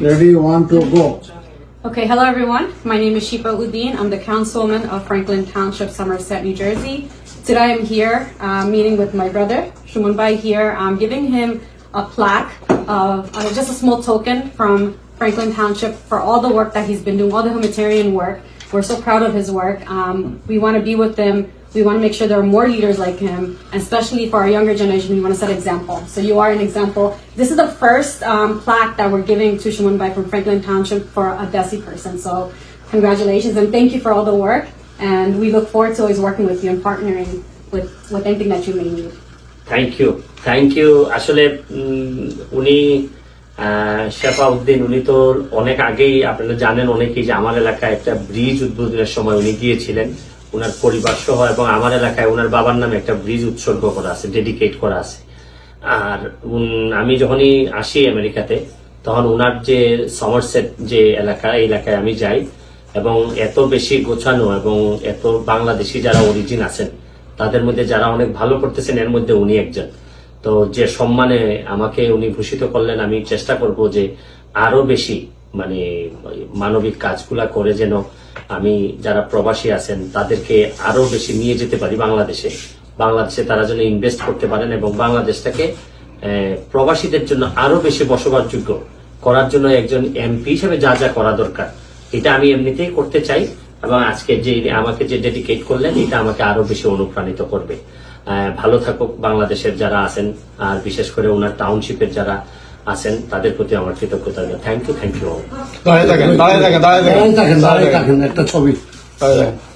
Ready, one, two, go. Okay, hello everyone. My name is Shipa Udin. I'm the councilwoman of Franklin Township, Somerset, New Jersey. Today I'm here uh, meeting with my brother, Shuman Bai here. I'm giving him a plaque of uh, just a small token from Franklin Township for all the work that he's been doing, all the humanitarian work. We're so proud of his work. Um, we want to be with him. We want to make sure there are more leaders like him, and especially for our younger generation, we want to set example. So you are an example. This is the first um, plaque that we're giving to Shuman Bai from Franklin Township for a Desi person. So congratulations and thank you for all the work. And we look forward to always working with you and partnering with, with anything that you may need. Thank you thank you আসলে উম, উনি আহ, শেফা উদ্দিন উনি তো অনেক আগেই আপনারা জানেন অনেকেই যে আমার এলাকায় একটা ব্রিজ উদ্বোধনের সময় উনি গিয়েছিলেন। ওনার পরিবার সহ এবং আমার এলাকায় ওনার বাবার নামে একটা ব্রিজ উৎসর্গ করা আছে, ডেডিকেট করা আছে। আর আমি যখনই আসি আমেরিকাতে, তখন ওনার যে সমরসেট যে এলাকা, এই এলাকায় আমি যাই এবং এত বেশি গোছানো এবং এত বাংলাদেশি যারা অরিজিন আছেন, তাদের মধ্যে যারা অনেক ভালো করতেছেন, এর মধ্যে উনি একজন। তো যে সম্মানে আমাকে উনি ভূষিত করলেন, আমি চেষ্টা করব যে আরও বেশি মানে মানবিক কাজগুলা করে যেন আমি যারা প্রবাসী আছেন, তাদেরকে আরও বেশি নিয়ে যেতে পারি বাংলাদেশে। বাংলাদেশে তারা যেন ইনভেস্ট করতে পারেন এবং বাংলাদেশটাকে প্রবাসীদের জন্য আরও বেশি বসবাসযোগ্য করার জন্য একজন এমপি হিসেবে যা যা করা দরকার। এটা আমি এমনিতেই করতে চাই। এবং আজকে যে আমাকে যে ডেডিকেট করলেন এটা আমাকে আরও বেশি অনুপ্রাণিত করবে। আহ, ভালো থাকুক বাংলাদেশের যারা আছেন আর বিশেষ করে ওনার টাউনশিপের যারা আছেন তাদের প্রতি আমার কৃতজ্ঞতা। থ্যাংক ইউ থ্যাংক ইউ দাঁড়িয়ে থাকেন দাঁড়িয়ে থাকেন। দাঁড়িয়ে থাকেন দাঁড়িয়ে থাকেন একটা ছবি। দাঁড়িয়ে থাকেন।